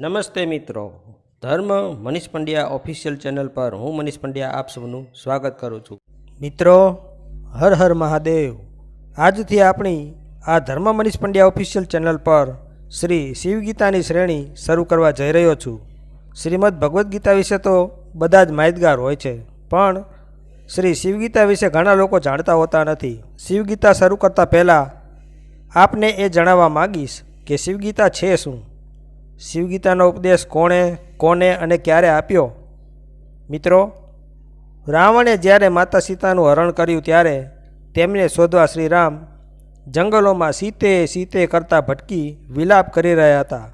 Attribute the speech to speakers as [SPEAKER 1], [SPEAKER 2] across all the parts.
[SPEAKER 1] નમસ્તે મિત્રો. ધર્મ મનીષ પંડ્યા ઓફિશિયલ ચેનલ પર હું મનીષ પંડ્યા આપ સૌનું સ્વાગત કરું છું. મિત્રો, હર હર મહાદેવ. આજથી આપણી આ ધર્મ મનીષ પંડ્યા ઓફિશિયલ ચેનલ પર શ્રી શિવગીતાની શ્રેણી શરૂ કરવા જઈ રહ્યો છું. શ્રીમદ ભગવદ્ ગીતા વિશે તો બધા જ માહિતગાર હોય છે, પણ શ્રી શિવગીતા વિશે ઘણા લોકો જાણતા હોતા નથી. શિવગીતા શરૂ કરતાં પહેલાં આપને એ જણાવવા માગીશ કે શિવગીતા છે શું? શિવગીતાનો ઉપદેશ કોણે, કોને અને ક્યારે આપ્યો? મિત્રો, રાવણે જ્યારે માતા સીતાનું હરણ કર્યું ત્યારે તેમને શોધવા શ્રીરામ જંગલોમાં સીતે સીતે કરતા ભટકી વિલાપ કરી રહ્યા હતા.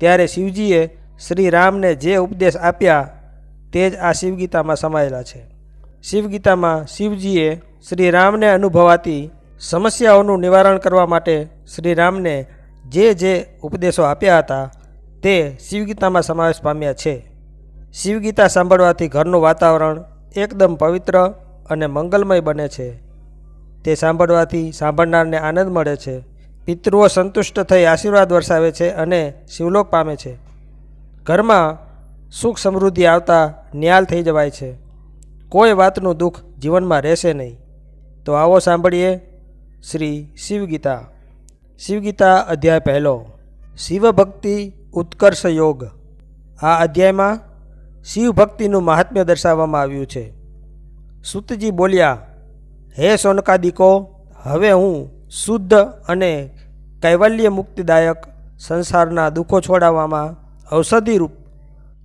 [SPEAKER 1] ત્યારે શિવજીએ શ્રી રામને જે ઉપદેશ આપ્યા તે જ આ શિવગીતામાં સમાયેલા છે. શિવગીતામાં શિવજીએ શ્રી રામને અનુભવાતી સમસ્યાઓનું નિવારણ કરવા માટે શ્રીરામને જે જે ઉપદેશો આપ્યા હતા તે શિવગીતામાં સમાવેશ પામ્યા છે. શિવગીતા સાંભળવાથી ઘરનું વાતાવરણ એકદમ પવિત્ર અને મંગલમય બને છે. તે સાંભળવાથી સાંભળનારને આનંદ મળે છે. પિતૃઓ સંતુષ્ટ થઈ આશીર્વાદ વરસાવે છે અને શિવલોક પામે છે. ઘરમાં સુખ સમૃદ્ધિ આવતા ન્યાલ થઈ જવાય છે. કોઈ વાતનું દુઃખ જીવનમાં રહેશે નહીં. તો આવો સાંભળીએ શ્રી શિવગીતા. શિવગીતા અધ્યાય પહેલો. શિવભક્તિ ઉત્કર્ષ યોગ. આ અધ્યાયમાં શિવ ભક્તિનું મહાત્મ્ય દર્શાવવામાં આવ્યું છે. સુતજી બોલ્યા, હે સોનકાદિકો, હવે હું શુદ્ધ અને કૈવલ્ય મુક્તિદાયક સંસારના દુઃખો છોડાવવામાં ઔષધિરૂપ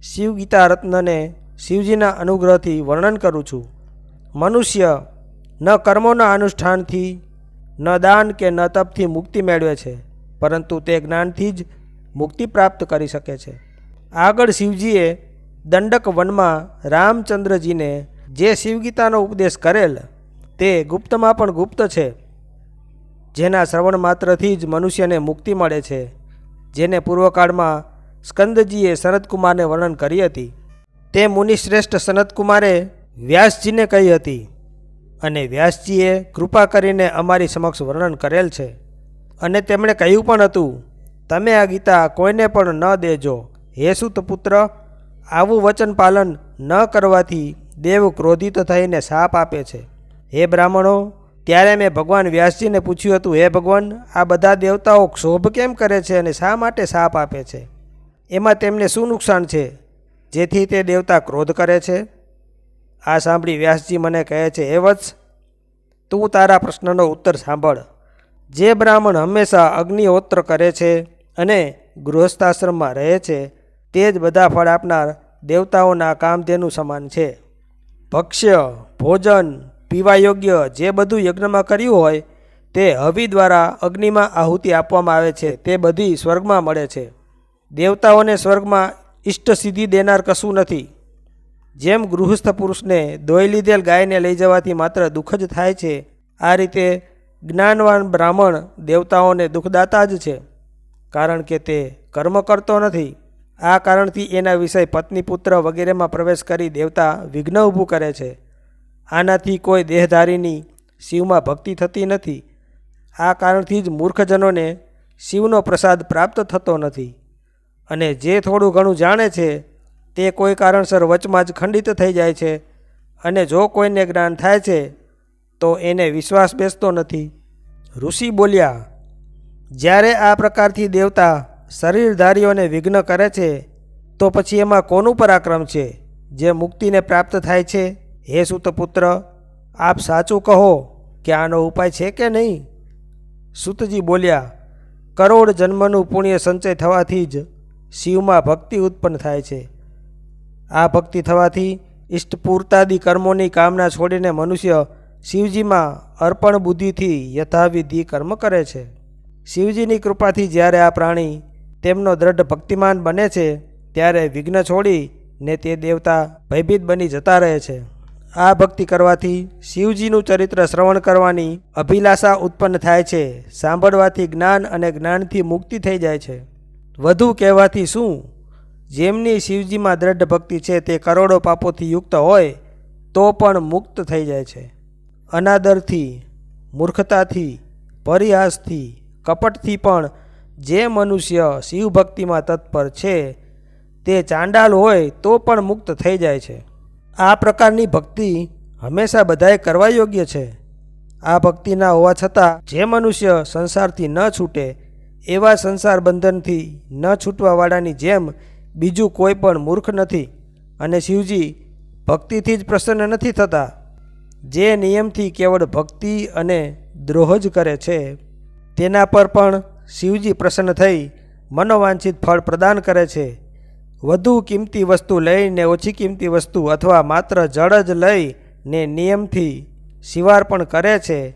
[SPEAKER 1] શિવગીતા રત્નને શિવજીના અનુગ્રહથી વર્ણન કરું છું. મનુષ્ય ન કર્મોના અનુષ્ઠાનથી, ન દાન કે ન તપથી મુક્તિ મેળવે છે, પરંતુ તે જ્ઞાનથી જ મુક્તિ પ્રાપ્ત કરી શકે છે. આગળ શિવજીએ દંડક વનમાં રામચંદ્રજીને જે શિવગીતાનો ઉપદેશ કરેલ તે ગુપ્તમાં પણ ગુપ્ત છે. જેના શ્રવણ માત્રથી જ મનુષ્યને મુક્તિ મળે છે, જેને પૂર્વકાળમાં સ્કંદજીએ સનતકુમારને વર્ણન કરી હતી. તે મુનિશ્રેષ્ઠ સનતકુમારે વ્યાસજીને કહી હતી અને વ્યાસજીએ કૃપા કરીને અમારી સમક્ષ વર્ણન કરેલ છે. અને તેમણે કહ્યું પણ હતું તમે આ ગીતા કોઈને પણ ન દેજો. હે પુત્ર, આવું વચન પાલન ન કરવાથી દેવ ક્રોધિત થઈને શાપ આપે છે. હે બ્રાહ્મણો, ત્યારે મેં ભગવાન વ્યાસજીને પૂછ્યું હતું, હે ભગવાન, આ બધા દેવતાઓ ક્ષોભ કેમ કરે છે અને શા માટે શાપ આપે છે? એમાં તેમને શું નુકસાન છે? જેથી તે દેવતા ક્રોધ કરે છે? આ સાંભળી વ્યાસજી મને કહે છે, હે વત્સ, તું તારા પ્રશ્નનો ઉત્તર સાંભળ. જે બ્રાહ્મણ હંમેશા અગ્નિહોત્ર કરે છે અને ગૃહસ્થાશ્રમમાં રહે છે, તે જ બધા ફળ આપનાર દેવતાઓના કામધેનુ સમાન છે. ભક્ષ્ય, ભોજન, પીવા યોગ્ય જે બધું યજ્ઞમાં કર્યું હોય, તે હવિ દ્વારા અગ્નિમાં આહુતિ આપવામાં આવે છે, તે બધી સ્વર્ગમાં મળે છે. દેવતાઓને સ્વર્ગમાં ઇષ્ટ સિદ્ધિ દેનાર કશું નથી. જેમ ગૃહસ્થ પુરુષને દોઈ લીધેલ ગાયને લઈ જવાથી માત્ર દુઃખ જ થાય છે, આ રીતે જ્ઞાનવાન બ્રાહ્મણ દેવતાઓને દુઃખદાતા જ છે, કારણ કે તે કર્મ કરતો નથી. આ કારણથી એના વિષય પત્ની પુત્ર વગેરેમાં પ્રવેશ કરી દેવતા વિઘ્ન ઊભું કરે છે. આનાથી કોઈ દેહધારીની શિવમાં ભક્તિ થતી નથી. આ કારણથી જ મૂર્ખજનોને શિવનો પ્રસાદ પ્રાપ્ત થતો નથી. અને જે થોડું ઘણું જાણે છે, તે કોઈ કારણસર વચમાં જ ખંડિત થઈ જાય છે. અને જો કોઈને જ્ઞાન થાય છે તો એને વિશ્વાસ બેસતો નથી. ઋષિ બોલ્યા, જ્યારે આ પ્રકારથી દેવતા શરીરધારીઓને વિઘ્ન કરે છે, તો પછી એમાં કોનું પરાક્રમ છે? જે મુક્તિને પ્રાપ્ત થાય છે? હે સુતપુત્ર, આપ સાચું કહો કે આનો ઉપાય છે કે નહીં? સુતજી બોલ્યા, કરોડ જન્મનું પુણ્ય સંચય થવાથી જ શિવમાં ભક્તિ ઉત્પન્ન થાય છે. આ ભક્તિ થવાથી ઇષ્ટપૂર્તાદિ કર્મોની કામના છોડીને મનુષ્ય શિવજીમાં અર્પણ બુદ્ધિથી યથાવિધિ કર્મ કરે છે. શિવજીની કૃપાથી જ્યારે આ પ્રાણી તેમનો દ્રઢ ભક્તિમાન બને છે, ત્યારે વિઘ્ન છોડી ને તે દેવતા ભયભીત બની જતા રહે છે. આ ભક્તિ કરવાથી શિવજીનું ચરિત્ર શ્રવણ કરવાની અભિલાષા ઉત્પન્ન થાય છે, સાંભળવાથી જ્ઞાન અને જ્ઞાનથી મુક્તિ થઈ જાય છે. વધુ કહેવાથી શું? જેમની શિવજીમાં દ્રઢ ભક્તિ છે તે કરોડો પાપોથી યુક્ત હોય, તો પણ મુક્ત થઈ જાય છે. અનાદરથી, મૂર્ખતાથી, પરિહાસથી, કપટથી પણ જે મનુષ્ય શિવ ભક્તિમાં તત્પર છે, તે ચાંડાલ હોય તો પણ મુક્ત થઈ જાય છે. આ પ્રકારની ભક્તિ હંમેશા બધાએ કરવા યોગ્ય છે. આ ભક્તિના હોવા છતાં, જે મનુષ્ય સંસારથી ન છૂટે, એવા સંસાર બંધનથી ન છૂટવાવાળાની જેમ બીજું કોઈ પણ મૂર્ખ નથી અને શિવજી ભક્તિથી જ પ્રસન્ન નથી થતા. જે નિયમથી કેવળ ભક્તિ અને દ્રોહ જ કરે છે, તેના પર પણ શિવજી પ્રસન્ન થઈ મનોવાંછિત ફળ પ્રદાન કરે છે. વધુ કિંમતી વસ્તુ લઈને ઓછી કિંમતી વસ્તુ અથવા માત્ર જળ જ લઈને નિયમથી શિવાર્પણ કરે છે,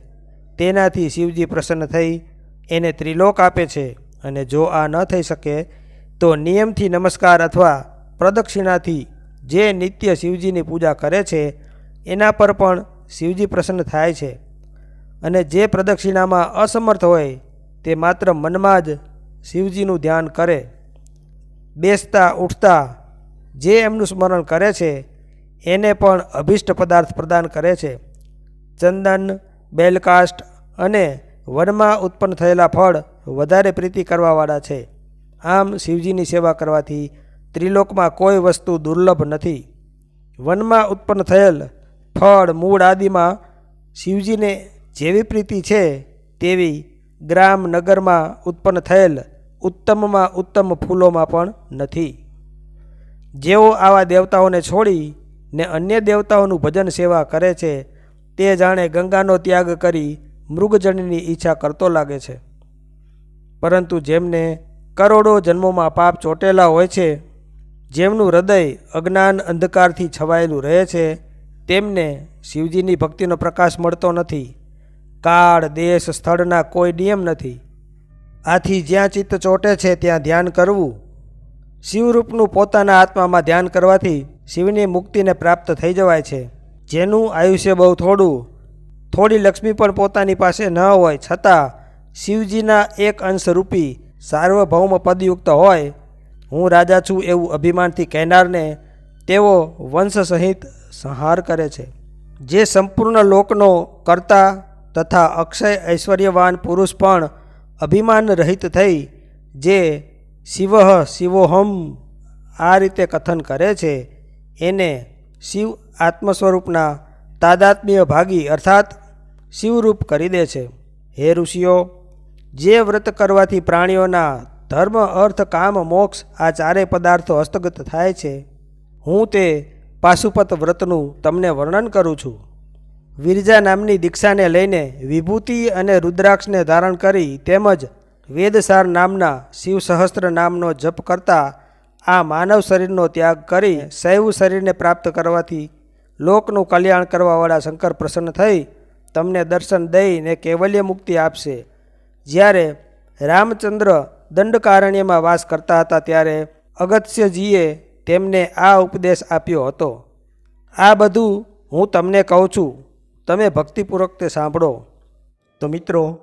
[SPEAKER 1] તેનાથી શિવજી પ્રસન્ન થઈ એને ત્રિલોક આપે છે. અને જો આ ન થઈ શકે, તો નિયમથી નમસ્કાર અથવા પ્રદક્ષિણાથી જે નિત્ય શિવજીની પૂજા કરે છે, એના પર પણ શિવજી પ્રસન્ન થાય છે અને જે પ્રદક્ષિણામાં અસમર્થ હોય તે માત્ર મનમાં જ શિવજીનું ધ્યાન કરે. બેસતા, ઉઠતા જે એમનું સ્મરણ કરે છે, એને પણ અભિષ્ટ પદાર્થ પ્રદાન કરે છે. ચંદન બેલકાસ્ટ અને વનમાં ઉત્પન્ન થયેલા ફળ વધારે પ્રીતિ કરવાવાળા છે. આમ શિવજીની સેવા કરવાથી ત્રિલોકમાં કોઈ વસ્તુ દુર્લભ નથી. વનમાં ઉત્પન્ન થયેલ ફળ, મૂળ આદિમાં શિવજીને જેવી પ્રીતિ છે, તેવી ગ્રામ નગરમાં ઉત્પન્ન થયેલ ઉત્તમમાં ઉત્તમ ફૂલોમાં પણ નથી. જેઓ આવા દેવતાઓને છોડી ને અન્ય દેવતાઓનું ભજન સેવા કરે છે, તે જાણે ગંગાનો ત્યાગ કરી મૃગજનની ઈચ્છા કરતો લાગે છે. પરંતુ જેમને કરોડો જન્મોમાં પાપ ચોટેલા હોય છે, જેમનું હૃદય અજ્ઞાન અંધકારથી છવાયેલું રહે છે તેમને શિવજીની ભક્તિનો પ્રકાશ મળતો નથી. કાળ, દેશ, સ્થળના કોઈ નિયમ નથી. આથી જ્યાં ચિત્ત ચોટે છે ત્યાં ધ્યાન કરવું. શિવરૂપનું પોતાના આત્મામાં ધ્યાન કરવાથી શિવની મુક્તિને પ્રાપ્ત થઈ જવાય છે. જેનું આયુષ્ય બહુ થોડું. થોડી લક્ષ્મી પણ પોતાની પાસે ન હોય છતાં શિવજીના એક અંશ રૂપી સાર્વભૌમ પદયુક્ત હોય. હું રાજા છું એવું અભિમાનથી કહેનારને તેઓ વંશ સહિત સંહાર કરે છે. જે સંપૂર્ણ લોકનો કર્તા તથા અક્ષય ઐશ્વર્યવાન પુરુષ પણ અભિમાન રહિત થઈ, જે શિવ શિવોહમ આ રીતે કથન કરે છે, એને શિવ આત્મ સ્વરૂપના તાદાત્મ્ય ભાગી અર્થાત શિવરૂપ કરી દે છે. હે ઋષિઓ, જે વ્રત કરવાથી પ્રાણીઓના ધર્મ, અર્થ, કામ, મોક્ષ આ ચારેય પદાર્થો હસ્તગત થાય છે. હું તે પાશુપત વ્રતનું તમને વર્ણન કરું છું. વિરજા નામની દીક્ષાને લઈને વિભૂતિ અને રુદ્રાક્ષને ધારણ કરી તેમજ વેદસાર નામના શિવ સહસ્ત્ર નામનો જપ કરતા આ માનવ શરીરનો ત્યાગ કરી શૈવ શરીરને પ્રાપ્ત કરવાથી લોકનું કલ્યાણ કરવાવાળા શંકર પ્રસન્ન થઈ તમને દર્શન દઈને કેવલ્ય મુક્તિ આપશે. જ્યારે રામચંદ્ર દંડકારણ્યમાં વાસ કરતા હતા ત્યારે અગત્યજીએ તેમને આ ઉપદેશ આપ્યો હતો. આ બધું હું તમને કહું છું. તમે ભક્તિપૂર્વક તે સાંભળો. તો મિત્રો,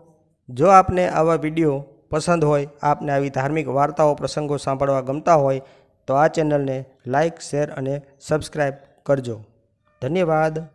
[SPEAKER 1] જો આપને આવા વીડિયો પસંદ હોય, આપને આવી ધાર્મિક વાર્તાઓ, પ્રસંગો સાંભળવા ગમતા હોય, તો આ ચેનલને લાઈક, શેર અને સબસ્ક્રાઈબ કરજો. ધન્યવાદ.